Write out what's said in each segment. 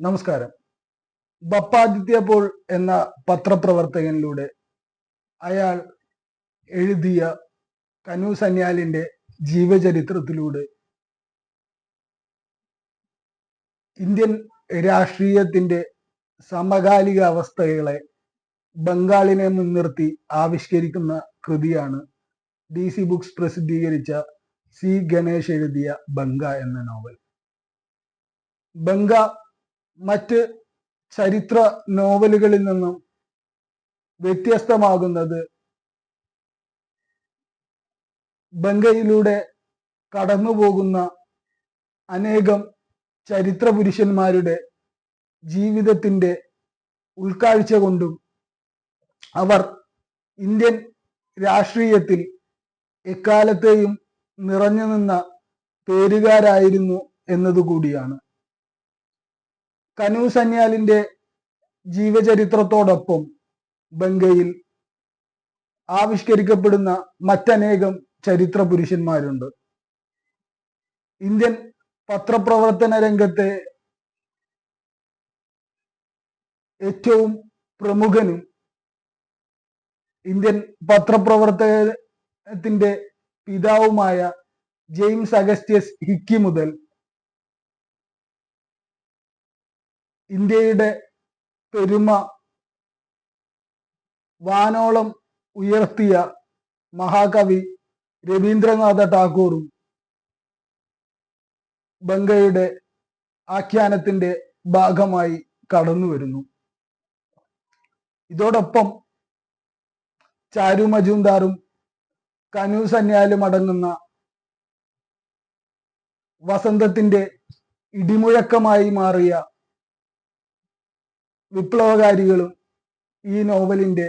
നമസ്കാരം. ബപ്പാദിത്യ പോൾ എന്ന പത്രപ്രവർത്തകനിലൂടെ അയാൾ എഴുതിയ കനു സന്യാലിന്റെ ജീവചരിത്രത്തിലൂടെ ഇന്ത്യൻ രാഷ്ട്രീയത്തിന്റെ സമകാലിക അവസ്ഥകളെ ബംഗാളിനെ മുൻനിർത്തി ആവിഷ്കരിക്കുന്ന കൃതിയാണ് ഡി സി ബുക്സ് പ്രസിദ്ധീകരിച്ച സി ഗണേഷ് എഴുതിയ ബംഗ എന്ന നോവൽ. ബംഗ മറ്റ് ചരിത്ര നോവലുകളിൽ നിന്നും വ്യത്യസ്തമാകുന്നത് ബംഗയിലൂടെ കടന്നുപോകുന്ന അനേകം ചരിത്ര പുരുഷന്മാരുടെ ജീവിതത്തിന്റെ ഉൾക്കാഴ്ച കൊണ്ടും അവർ ഇന്ത്യൻ രാഷ്ട്രീയത്തിൽ എക്കാലത്തെയും നിറഞ്ഞു നിന്ന പേരുകാരായിരുന്നു എന്നതുകൂടിയാണ്. കനു സന്യാലിന്റെ ജീവചരിത്രത്തോടൊപ്പം ബംഗയിൽ ആവിഷ്കരിക്കപ്പെടുന്ന മറ്റനേകം ചരിത്ര പുരുഷന്മാരുണ്ട്. ഇന്ത്യൻ പത്രപ്രവർത്തന രംഗത്തെ ഏറ്റവും പ്രമുഖനും ഇന്ത്യൻ പത്രപ്രവർത്തനത്തിന്റെ പിതാവുമായ ജെയിംസ് അഗസ്റ്റ്യസ് ഹിക്കി മുതൽ ഇന്ത്യയുടെ പെരുമ വാനോളം ഉയർത്തിയ മഹാകവി രവീന്ദ്രനാഥ ടാഗോറും ബംഗയുടെ ആഖ്യാനത്തിന്റെ ഭാഗമായി കടന്നു വരുന്നു. ഇതോടൊപ്പം ചാരു മജുംദാറും കനു സന്യാലും അടങ്ങുന്ന വസന്തത്തിന്റെ ഇടിമുഴക്കമായി മാറിയ വിപ്ലവകാരികളും ഈ നോവലിന്റെ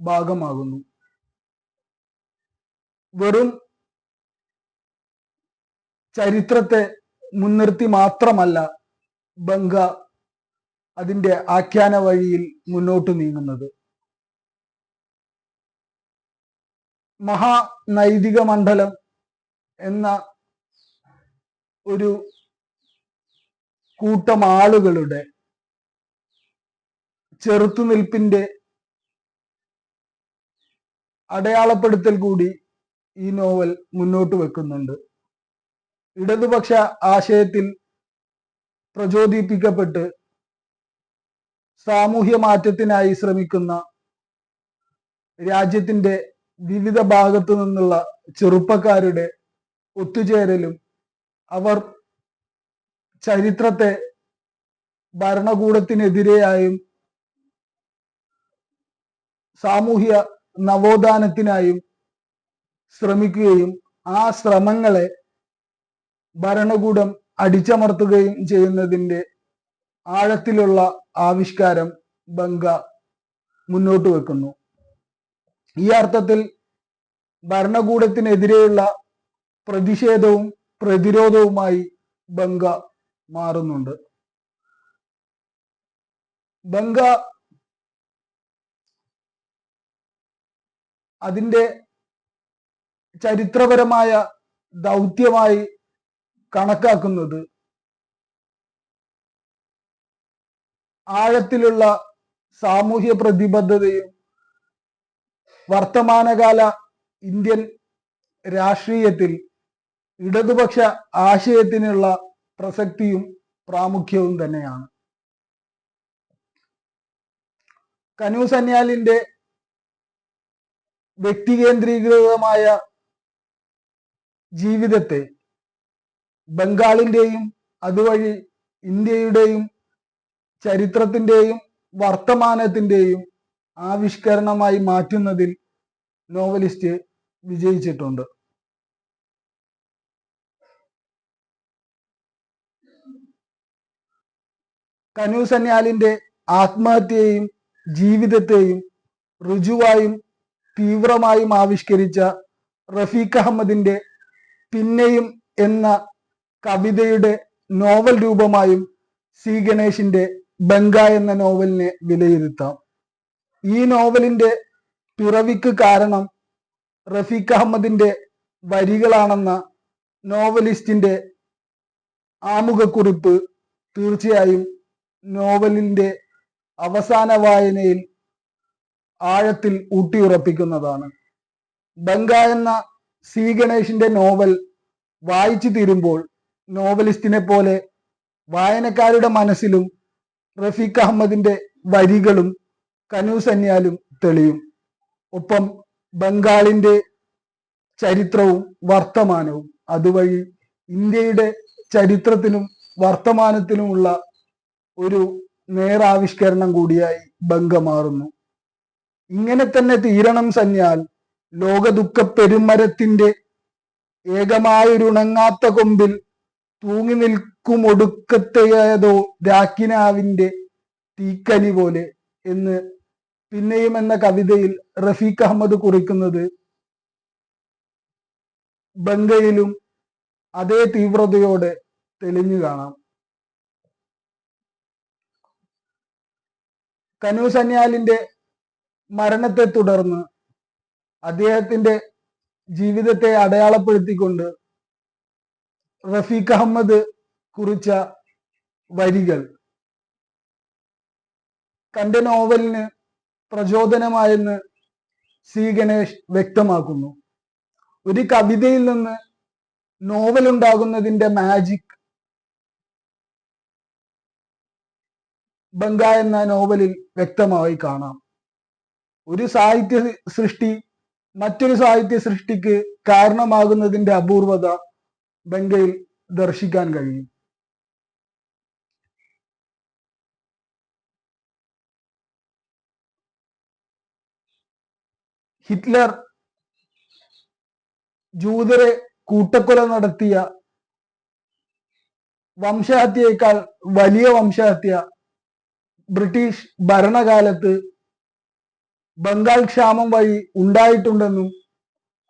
ഭാഗമാകുന്നു. വെറും ചരിത്രത്തെ മുൻനിർത്തി മാത്രമല്ല ബംഗ അതിന്റെ ആഖ്യാന വഴിയിൽ മുന്നോട്ട് നീങ്ങുന്നത്. മഹാനൈതിക മണ്ഡലം എന്ന ഒരു കൂട്ടം ആളുകളുടെ ചെറുത്തുനിൽപ്പിന്റെ അടയാളപ്പെടുത്തൽ കൂടി ഈ നോവൽ മുന്നോട്ട് വെക്കുന്നുണ്ട്. ഇടതുപക്ഷ ആശയത്തിൽ പ്രചോദിപ്പിക്കപ്പെട്ട് സാമൂഹ്യ മാറ്റത്തിനായി ശ്രമിക്കുന്ന രാജ്യത്തിന്റെ വിവിധ ഭാഗത്തു നിന്നുള്ള ചെറുപ്പക്കാരുടെ ഒത്തുചേരലും അവർ ചരിത്രത്തെ ഭരണകൂടത്തിനെതിരെയായും സാമൂഹ്യ നവോത്ഥാനത്തിനായും ശ്രമിക്കുകയും ആ ശ്രമങ്ങളെ ഭരണകൂടം അടിച്ചമർത്തുകയും ചെയ്യുന്നതിന്റെ ആഴത്തിലുള്ള ആവിഷ്കാരം ബംഗ മുന്നോട്ട് വെക്കുന്നു. ഈ അർത്ഥത്തിൽ ഭരണകൂടത്തിനെതിരെയുള്ള പ്രതിഷേധവും പ്രതിരോധവുമായി ബംഗ മാറുന്നുണ്ട്. ബംഗ അതിന്റെ ചരിത്രപരമായ ദൗത്യമായി കണക്കാക്കുന്നത് ആഴത്തിലുള്ള സാമൂഹ്യ പ്രതിബദ്ധതയും വർത്തമാനകാല ഇന്ത്യൻ രാഷ്ട്രീയത്തിൽ ഇടതുപക്ഷ ആശയത്തിനുള്ള പ്രസക്തിയും പ്രാമുഖ്യവും തന്നെയാണ്. കനു സന്യാലിന്റെ വ്യക്തികേന്ദ്രീകൃതമായ ജീവിതത്തെ ബംഗാളിന്റെയും അതുവഴി ഇന്ത്യയുടെയും ചരിത്രത്തിന്റെയും വർത്തമാനത്തിന്റെയും ആവിഷ്കരണമായി മാറ്റുന്നതിൽ നോവലിസ്റ്റ് വിജയിച്ചിട്ടുണ്ട്. കനു സന്യാലിന്റെ ആത്മഹത്യയെയും ജീവിതത്തെയും ഋജുവായും തീവ്രമായും ആവിഷ്കരിച്ച റഫീഖ് അഹമ്മദിന്റെ പിന്നെയും എന്ന കവിതയുടെ നോവൽ രൂപമായും സി ഗണേഷിന്റെ ബംഗ എന്ന നോവലിനെ വിലയിരുത്താം. ഈ നോവലിന്റെ പിറവിക്ക് കാരണം റഫീഖ് അഹമ്മദിന്റെ വരികളാണെന്ന നോവലിസ്റ്റിന്റെ ആമുഖക്കുറിപ്പ് തീർച്ചയായും നോവലിന്റെ അവസാന വായനയിൽ ആഴത്തിൽ ഊട്ടിയുറപ്പിക്കുന്നതാണ്. ബംഗ എന്ന സി ഗണേഷിന്റെ നോവൽ വായിച്ചു തീരുമ്പോൾ നോവലിസ്റ്റിനെ പോലെ വായനക്കാരുടെ മനസ്സിലും റഫീഖ് അഹമ്മദിന്റെ വരികളും കനൂസന്യാലും തെളിയും. ഒപ്പം ബംഗാളിന്റെ ചരിത്രവും വർത്തമാനവും. അതുവഴി ഇന്ത്യയുടെ ചരിത്രത്തിനും വർത്തമാനത്തിനുമുള്ള ഒരു നേരാവിഷ്കരണം കൂടിയായി ബംഗ മാറുന്നു. ഇങ്ങനെ തന്നെ തീരണം സന്യാൽ ലോകദുഃഖ പെരുമരത്തിന്റെ ഏകമായൊരുണങ്ങാത്ത കൊമ്പിൽ തൂങ്ങി നിൽക്കും ഒടുക്കത്തെയതോ രാക്കിനാവിന്റെ തീക്കനി പോലെ എന്ന് പിന്നെയും എന്ന കവിതയിൽ റഫീഖ് അഹമ്മദ് കുറിക്കുന്നത് ബംഗയിലും അതേ തീവ്രതയോടെ തെളിഞ്ഞു കാണാം. കനു സന്യാലിന്റെ മരണത്തെ തുടർന്ന് അദ്ദേഹത്തിന്റെ ജീവിതത്തെ അടയാളപ്പെടുത്തിക്കൊണ്ട് റഫീഖ് അഹമ്മദ് കുറിച്ച വരികൾ. തന്റെ നോവലിന് പ്രചോദനമായെന്ന് സി ഗണേഷ് വ്യക്തമാക്കുന്നു. ഒരു കവിതയിൽ നിന്ന് നോവൽ ഉണ്ടാകുന്നതിന്റെ മാജിക് ബംഗ എന്ന നോവലിൽ വ്യക്തമായി കാണാം. ഒരു സാഹിത്യ സൃഷ്ടി മറ്റൊരു സാഹിത്യ സൃഷ്ടിക്ക് കാരണമാകുന്നതിന്റെ അപൂർവത ബംഗയിൽ ദർശിക്കാൻ കഴിയും. ഹിറ്റ്ലർ ജൂതരെ കൂട്ടക്കൊല നടത്തിയ വംശഹത്യയേക്കാൾ വലിയ വംശഹത്യ ബ്രിട്ടീഷ് ഭരണകാലത്ത് ബംഗാൾ ക്ഷാമം വഴി ഉണ്ടായിട്ടുണ്ടെന്നും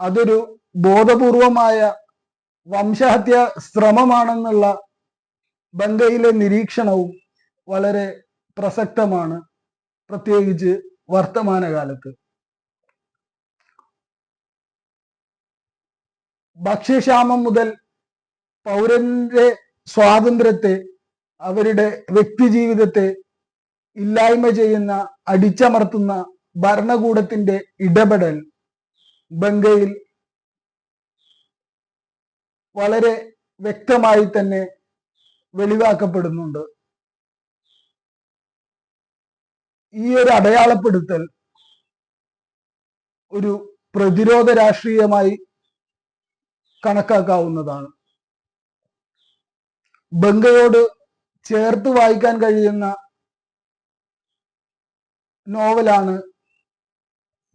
അതൊരു ബോധപൂർവമായ വംശഹത്യ ശ്രമമാണെന്നുള്ള ബംഗയിലെ നിരീക്ഷണവും വളരെ പ്രസക്തമാണ് പ്രത്യേകിച്ച് വർത്തമാനകാലത്ത്. ഭക്ഷ്യക്ഷാമം മുതൽ പൗരന്റെ സ്വാതന്ത്ര്യത്തെ അവരുടെ വ്യക്തിജീവിതത്തെ ഇല്ലായ്മ ചെയ്യുന്ന അടിച്ചമർത്തുന്ന ഭരണകൂടത്തിന്റെ ഇടപെടൽ ബംഗയിൽ വളരെ വ്യക്തമായി തന്നെ വെളിവാക്കപ്പെടുന്നുണ്ട്. ഈ ഒരു അടയാളപ്പെടുത്തൽ ഒരു പ്രതിരോധ രാഷ്ട്രീയമായി കണക്കാക്കാവുന്നതാണ്. ബംഗയോട് ചേർത്ത് വായിക്കാൻ കഴിയുന്ന നോവലാണ്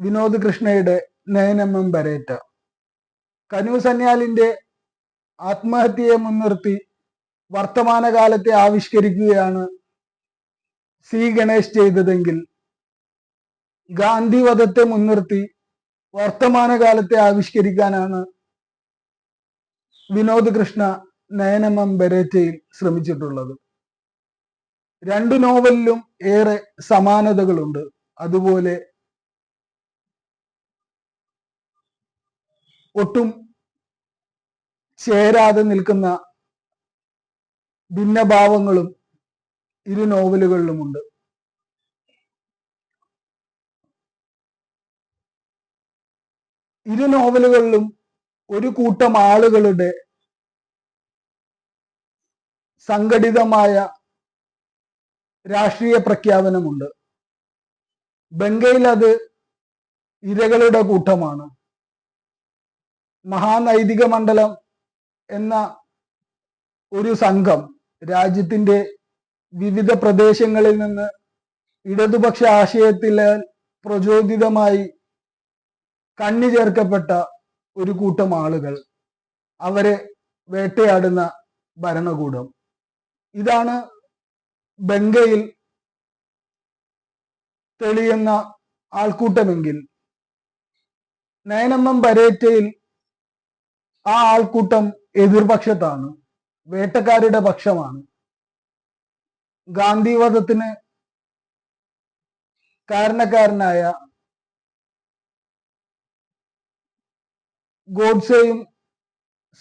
വിനോദ് കൃഷ്ണയുടെ നയനമ്മം വരേറ്റ. കനു സന്യാലിന്റെ ആത്മഹത്യയെ മുൻനിർത്തി വർത്തമാനകാലത്തെ ആവിഷ്കരിക്കുകയാണ് സി ഗണേഷ് ചെയ്തതെങ്കിൽ ഗാന്ധിവധത്തെ മുൻനിർത്തി വർത്തമാനകാലത്തെ ആവിഷ്കരിക്കാനാണ് വിനോദ് കൃഷ്ണ നയനമം ബരേറ്റയിൽ ശ്രമിച്ചിട്ടുള്ളത്. രണ്ടു നോവലിലും ഏറെ സമാനതകളുണ്ട്. അതുപോലെ ഒട്ടും ചേരാതെ നിൽക്കുന്ന ഭിന്നഭാവങ്ങളും ഇരു നോവലുകളിലുമുണ്ട്. ഇരു നോവലുകളിലും ഒരു കൂട്ടം ആളുകളുടെ സംഘടിതമായ രാഷ്ട്രീയ പ്രഖ്യാപനമുണ്ട്. ബംഗയിൽ അത് ഇരകളുടെ കൂട്ടമാണ്. മഹാനൈതിക മണ്ഡലം എന്ന ഒരു സംഘം രാജ്യത്തിന്റെ വിവിധ പ്രദേശങ്ങളിൽ നിന്ന് ഇടതുപക്ഷ ആശയത്തിൽ പ്രചോദിതമായി കണ്ണി ചേർക്കപ്പെട്ട ഒരു കൂട്ടം ആളുകൾ അവരെ വേട്ടയാടുന്ന ഭരണകൂടം. ഇതാണ് ബംഗയിൽ തെളിയുന്ന ആൾക്കൂട്ടമെങ്കിൽ. നയനമ്മം പരേറ്റയിൽ ആ ആൾക്കൂട്ടം എതിർപക്ഷത്താണ് വേട്ടക്കാരുടെ പക്ഷമാണ്. ഗാന്ധിവധത്തിന് കാരണക്കാരനായ ഗോഡ്സെയും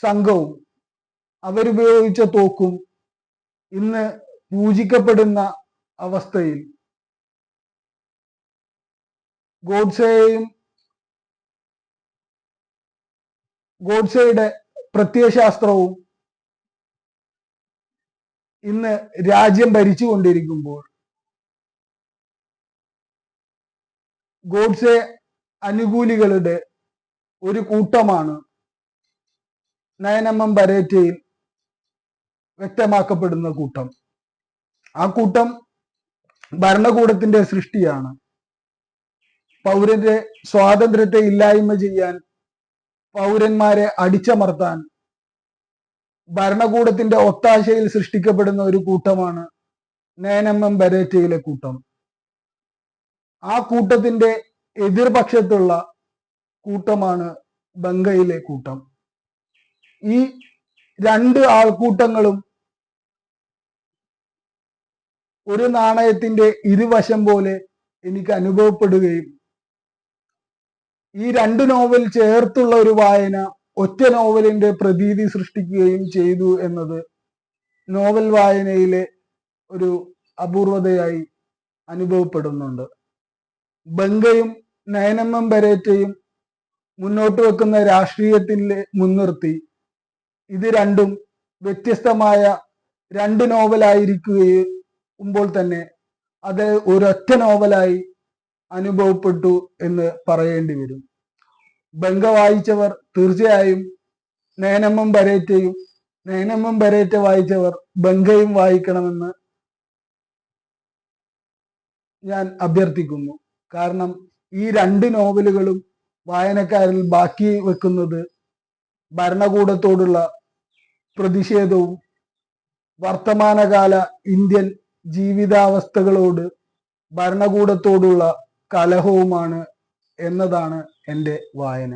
സംഘവും അവരുപയോഗിച്ച തോക്കും ഇന്ന് പൂജിക്കപ്പെടുന്ന അവസ്ഥയിൽ ഗോഡ്സെയും ഗോഡ്സെയുടെ പ്രത്യയശാസ്ത്രവും ഇന്ന് രാജ്യം ഭരിച്ചുകൊണ്ടിരിക്കുമ്പോൾ ഗോഡ്സെ അനുകൂലികളുടെ ഒരു കൂട്ടമാണ് നയനമ്മം ബരേറ്റയിൽ വ്യക്തമാക്കപ്പെടുന്ന കൂട്ടം. ആ കൂട്ടം ഭരണകൂടത്തിന്റെ സൃഷ്ടിയാണ്. പൗരന്റെ സ്വാതന്ത്ര്യത്തെ ഇല്ലായ്മ ചെയ്യാൻ പൗരന്മാരെ അടിച്ചമർത്താൻ ഭരണകൂടത്തിന്റെ ഒത്താശയിൽ സൃഷ്ടിക്കപ്പെടുന്ന ഒരു കൂട്ടമാണ് നേനമ്മം ബരേറ്റയിലെ കൂട്ടം. ആ കൂട്ടത്തിന്റെ എതിർപക്ഷത്തുള്ള കൂട്ടമാണ് ബംഗയിലെ കൂട്ടം. ഈ രണ്ട് ആൾക്കൂട്ടങ്ങളും ഒരു നാണയത്തിന്റെ ഇരുവശം പോലെ എനിക്ക് അനുഭവപ്പെടുകയും ഈ രണ്ട് നോവൽ ചേർത്തുള്ള ഒരു വായന ഒറ്റ നോവലിന്റെ പ്രതീതി സൃഷ്ടിക്കുകയും ചെയ്തു എന്നത് നോവൽ വായനയിലെ ഒരു അപൂർവതയായി അനുഭവപ്പെടുന്നുണ്ട്. ബംഗയും നയനമ്മം ബരേറ്റയും മുന്നോട്ട് വെക്കുന്ന രാഷ്ട്രീയത്തിലെ മുൻനിർത്തി ഇത് രണ്ടും വ്യത്യസ്തമായ രണ്ട് നോവലായിരിക്കുമ്പോൾ തന്നെ അത് ഒരൊറ്റ നോവലായി അനുഭവപ്പെട്ടു എന്ന് പറയേണ്ടി വരും. ബംഗ വായിച്ചവർ തീർച്ചയായും നേനമ്മം ബരേറ്റയും നേനമ്മം ബരേറ്റ വായിച്ചവർ ബംഗയും വായിക്കണമെന്ന് ഞാൻ അഭ്യർത്ഥിക്കുന്നു. കാരണം ഈ രണ്ട് നോവലുകളും വായനക്കാരിൽ ബാക്കി വെക്കുന്നത് ഭരണകൂടത്തോടുള്ള പ്രതിഷേധവും വർത്തമാനകാല ഇന്ത്യൻ ജീവിതാവസ്ഥകളോട് ഭരണകൂടത്തോടുള്ള കലഹവുമാണ് എന്നതാണ് എന്റെ വായന.